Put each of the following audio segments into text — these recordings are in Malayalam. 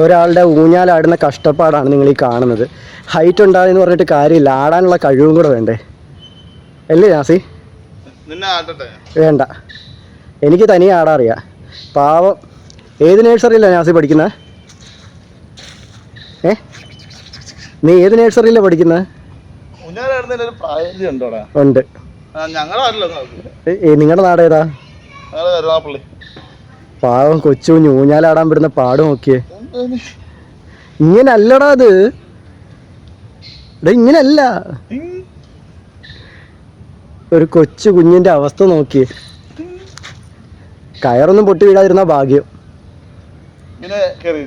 ഒരാളുടെ ഊഞ്ഞാലാടുന്ന കഷ്ടപ്പാടാണ് നിങ്ങൾ ഈ കാണുന്നത്. ഹൈറ്റ് ഉണ്ടായെന്ന് പറഞ്ഞിട്ട് കാര്യമില്ല. ആടാനുള്ള കഴിവും കൂടെ വേണ്ടേ? അല്ലേ ജാസി വേണ്ട. എനിക്ക് തനിയെ ആടാ അറിയാ. പാവം. ഏത് നേഴ്സറിയിലാണ് ജാസി പഠിക്കുന്നത് ഏ? നീ ഏത് നേഴ്സറിയിലാണ് പഠിക്കുന്നത് ഉണ്ട്. നിങ്ങളുടെ നാട് ഏതാ? പാവം കൊച്ചു ഊഞ്ഞാലാടാൻ വിടുന്ന പാട് നോക്കിയേ. ഇങ്ങനല്ലടാ അത്. ഇങ്ങനല്ല. ഒരു കൊച്ചു കുഞ്ഞിന്റെ അവസ്ഥ നോക്കി. കയറൊന്നും പൊട്ടി വീഴാതിരുന്ന ഭാഗ്യം.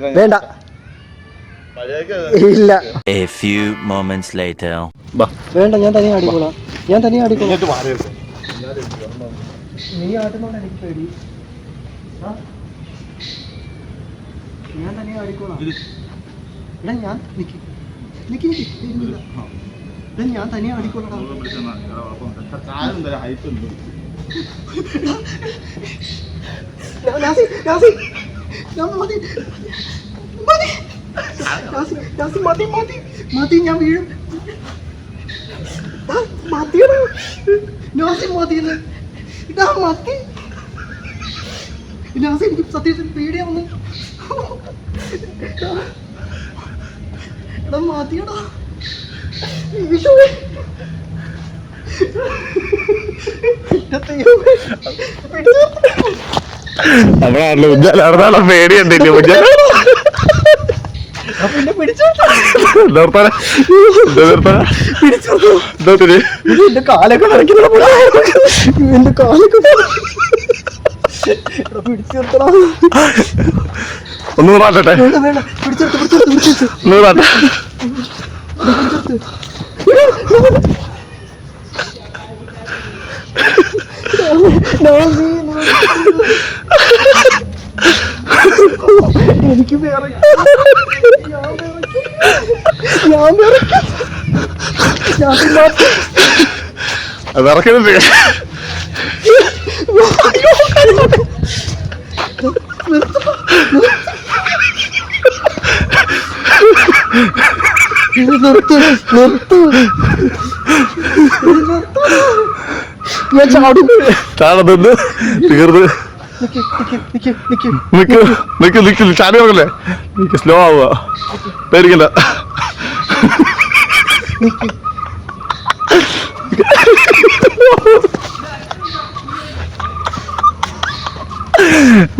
വേണ്ട. ഇല്ല. A few moments later. വേണ്ട ഞാൻ തനിയെ ആടിക്കോളാം. ഞാൻ തനിയെ മാറി നീ ആട്ടുന്നോണ്ട് എനിക്ക് പേടി. ആ? ഞാൻ തന്നെ ആടിക്കോളാം എടാ ഞാൻ നിക്ക്. നിക്ക് നിക്ക്. എടാ ഞാൻ തനിയെ ആടിക്കോളാം മതി. മതി. മതി. ഞാൻ വീഴും. മതിയെടാ. നാസി മതിയെന്ന്. ഇതാ മതി. നാസി എനിക്ക് സത്യത്തിൽ പേടിയാവുന്നു എടാ മാറ്റിയടാ. ഈശോയെ. എന്റെ കാലൊക്കെ എന്റെ കാലൊക്കെ. ഒന്ന് മാറ്റട്ടെ ഒന്ന് മാറ്റ. എനിക്ക് വേറെ ഞാൻ. ഞാൻ. വിറക്കരുത് അയ്യോ, കൈകൊണ്ട്. നിർത്ത് നിർത്ത്. ഞാൻ ചാടും. ചാടന്ന് തീർന്ന് നിക്ക് നിക്ക് നിക്ക് നിക്ക്. നിക്ക് നിക്ക് ചാടി സ്ലോ ആവുക. പേടിക്കണ്ട.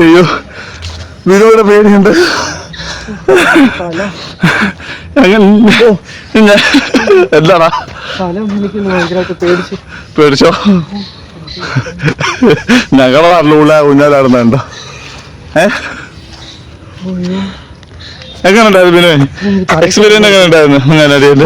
അയ്യോ വിനോദ പേടിയുണ്ട്. എന്താടാ? പേടിച്ച്. ഞങ്ങളുടെ നാട്ടിലുള്ള എന്താ ഏ? എങ്ങനെ ഉണ്ടായിരുന്നു പിന്നെ എക്സ്പീരിയൻസ് എങ്ങനെ ഉണ്ടായിരുന്നു ഊഞ്ഞാലാടിയല്ലേ